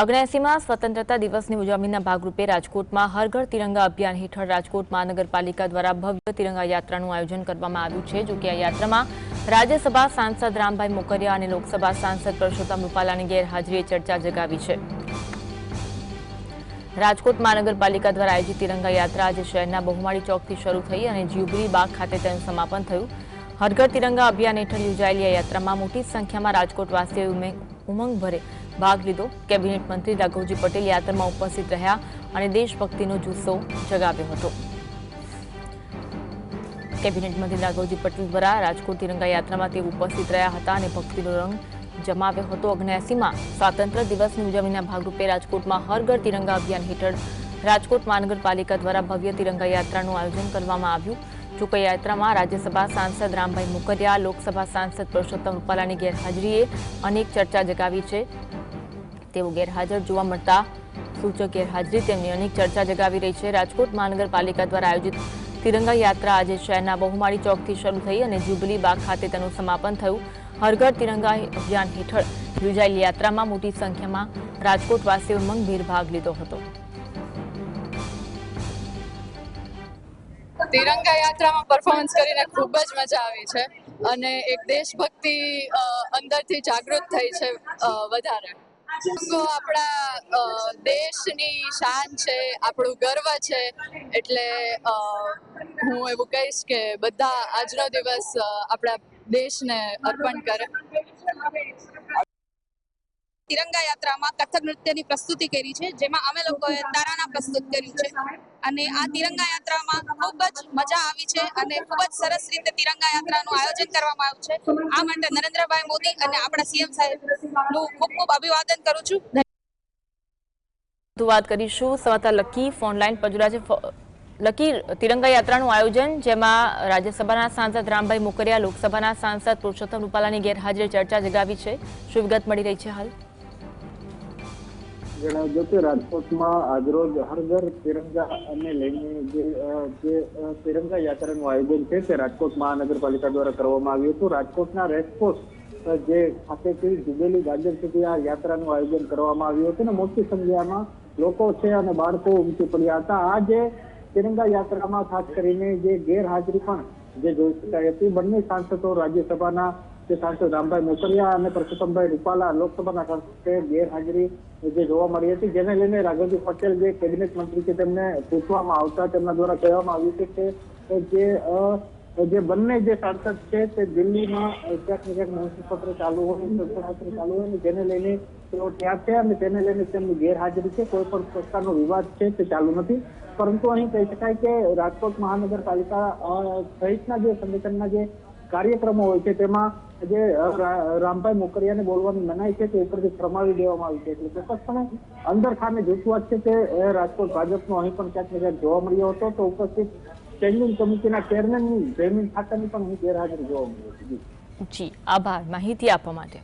અગ્નેસીમાં સ્વતંત્રતા દિવસની ઉજવણીના ભાગરૂપે રાજકોટમાં હરઘર તિરંગા અભિયાન હેઠળ રાજકોટ મહાનગરપાલિકા દ્વારા ભવ્ય તિરંગા યાત્રાનું આયોજન કરવામાં આવ્યું છે, જો કે આ યાત્રામાં રાજ્યસભા સાંસદ રામભાઈ મોકરિયા અને લોકસભા સાંસદ પરસોત્તમ રૂપાલાની ગેરહાજરીએ ચર્ચા જગાવી છે. રાજકોટ મહાનગરપાલિકા દ્વારા આયોજિત તિરંગા યાત્રા આજે શહેરના બહુમાળી ચોકથી શરૂ થઈ અને જ્યુબિલી બાગ ખાતે તેનું સમાપન થયું. હરઘર તિરંગા અભિયાન હેઠળ યોજાયેલી આ યાત્રામાં મોટી સંખ્યામાં રાજકોટવાસીઓએ ઉમે- ઉમંગભરે ભાગ લીધો. કેબિનેટ મંત્રી રાઘવજી પટેલ યાત્રામાં ઉપસ્થિત રહ્યા અને દેશભક્તિનો જુસ્સો જગાવ્યો હતો. કેબિનેટ મંત્રી રાઘવજી પટેલ દ્વારા રાજકોટ તિરંગા યાત્રામાં તે ઉપસ્થિત રહ્યા હતા અને ભક્તિનો રંગ જમાવ્યો હતો. અગ્નેસીમાં સ્વાતંત્ર્ય દિવસની ઉજવણીના ભાગરૂપે રાજકોટમાં હર ઘર તિરંગા અભિયાન હેઠળ રાજકોટ મહાનગરપાલિકા દ્વારા ભવ્ય તિરંગા યાત્રાનું આયોજન કરવામાં આવ્યું. જો કે યાત્રામાં રાજ્યસભા સાંસદ રામભાઈ મુકરિયા, લોકસભા સાંસદ પુરુષોત્તમ રૂપાલાની ગેરહાજરીએ અનેક ચર્ચા જગાવી છે. તેઓ ગેરહાજર જોવા મળતા સૂચક ગેરહાજરી તેમની અનેક ચર્ચા જગાવી રહી છે. રાજકોટ મહાનગરપાલિકા દ્વારા આયોજિત તિરંગા યાત્રા આજે શહેરના બહુમાળી ચોકથી શરૂ થઈ અને જુબલી બાગ ખાતે તેનું સમાપન થયું. હરઘર તિરંગા અભિયાન હેઠળ યોજાયેલી યાત્રામાં મોટી સંખ્યામાં રાજકોટવાસીઓ ઉમંગભેર ભાગ લીધો હતો. તિરંગા યાત્રામાં પરફોર્મન્સ કરીને ખૂબ જ મજા આવી છે અને એક દેશભક્તિ અંદરથી જાગૃત થઈ છે વધારે. તિરંગો આપણા દેશની શાન છે, આપણું ગર્વ છે. એટલે હું એવું કહીશ કે બધા આજનો દિવસ આપણા દેશને અર્પણ કરે. તિરંગા યાત્રામાં કથક નૃત્યની પ્રસ્તુતિ કરી છે, જેમાં અમે લોકોએ તારાના પ્રસ્તુત કર્યું છે. અને આ તિરંગા યાત્રામાં ખૂબ જ મજા આવી છે અને ખૂબ જ સરસ રીતે તિરંગા યાત્રાનું આયોજન કરવામાં આવ્યું છે. આ માટે નરેન્દ્રભાઈ મોદી અને આપણા સીએમ સાહેબનું ખૂબ ખૂબ અભિવાદન કરું છું. વધુ વાત કરીશું સમાતા લકી ફોનલાઈન પર જોડાયા લકી તિરંગા યાત્રાનું આયોજન, જેમાં રાજ્યસભાના સાંસદ રામભાઈ મોકરિયા, લોકસભાના સાંસદ પુરુષોત્તમ રૂપાલાની ગેરહાજરી ચર્ચા જગાવી છે. શું વિગત મળી રહી છે હાલ? જણાવજો કે રાજકોટમાં આજરોજ હર ઘર તિરંગા અને લઈને જે તિરંગા યાત્રાનું આયોજન છે તે રાજકોટ મહાનગરપાલિકા દ્વારા કરવામાં આવ્યું હતું. રાજકોટના રેસકોર્સ જે ખાતેથી જુબેલી ગાર્ડન સુધી આ યાત્રાનું આયોજન કરવામાં આવ્યું હતું ને મોટી સંખ્યામાં લોકો છે અને બાળકો ઉમટી પડ્યા હતા. આ જે તિરંગા યાત્રામાં ખાસ કરીને જે ગેરહાજરી પણ જે જોઈ શકાય હતી. બંને સાંસદો રાજ્યસભાના જે સાંસદ રામભાઈ મોકરિયા અને પરસોત્તમભાઈ રૂપાલા લોકસભાના સાંસદે ગેરહાજરી જે જોવા મળી હતી, જેને લઈને રાઘવજી પટેલ જે કેબિનેટ મંત્રી છે તેમને પૂછવામાં આવતા તેમના દ્વારા કહેવામાં આવ્યું છે કે જે જે બંને જે સાંસદ છે તે દિલ્હીમાં ક્યાંક ને ક્યાંક નોંધપત્ર ચાલુ હોય ચાલુ હોય ને જેને લઈને તેઓ ત્યાં છે અને તેને લઈને તેમની ગેરહાજરી છે, કોઈ પણ પ્રકારનો વિવાદ છે તે ચાલુ નથી. પરંતુ અહીં કહી શકાય કે રાજકોટ મહાનગરપાલિકા સહિતના જે સંગઠનના જે કાર્યક્રમો હોય છે, તેમાં જે રામભાઈ મોકરિયાને બોલવાની મનાઈ છે, તે ઉપરથી ફરમાવી દેવામાં આવી છે. એટલે ચોક્કસપણે અંદર ખાને જૂથવાદ છે તે રાજકોટ ભાજપનો અહીં પણ ક્યાંક ને જોવા મળ્યો હતો. તો ઉપસ્થિત સ્ટેન્ડિંગ કમિટીના ચેરમેનની, જયમીન ઠાકરની પણ હું ગેરહાજરી જોવા મળ્યો. જી, આભાર. માહિતી આપવા માટે.